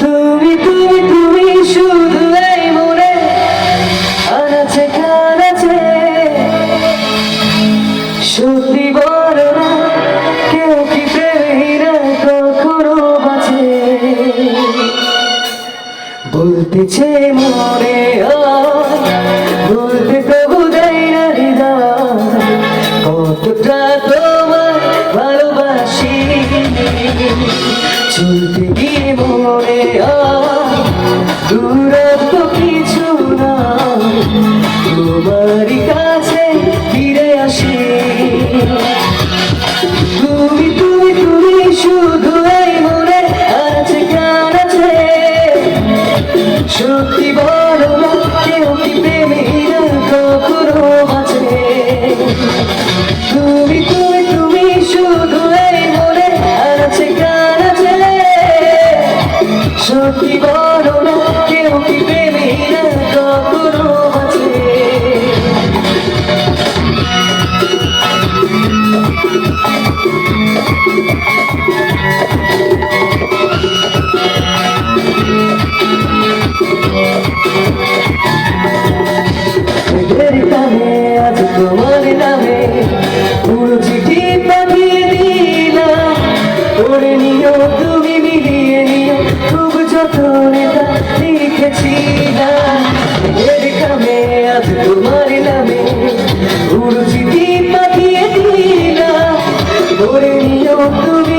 তুমি তুমি তুমি শুধু এই মনে আনাচে, কানাচে। সত্যি বলো না, কেউ কি প্রেমীরা কখনো বাঁচে? বলতেছে মনে বলতে তবু দেয় না হৃদয়। কতটা চলতে গিয়ে মনে দূরত্ব কিছু না তোমারই কাছে ফিরে আসি। তুমি তুমি তুমি শুধু এই মনে আছে কান আছে? সত্যি করে নিও, তুমি মিলিয়ে নিও। খুব যতনে তা লিখেছিলাম মেঘের টানে আজ তোমার নামে চিঠি পাঠিয়ে দিলাম। করে নিও, তুমি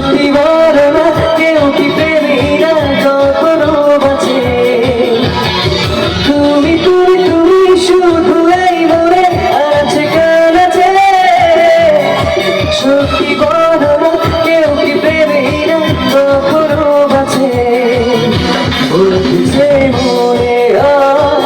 সত্যি কেউ কি প্রেমীরা কখনো বাঁচে? তুমি তুমি তুমি শুধু এই মনে আছে কান আছে। সত্যি কেউ কি প্রেমীরা কখনো বাঁচে? বলছে মনে আর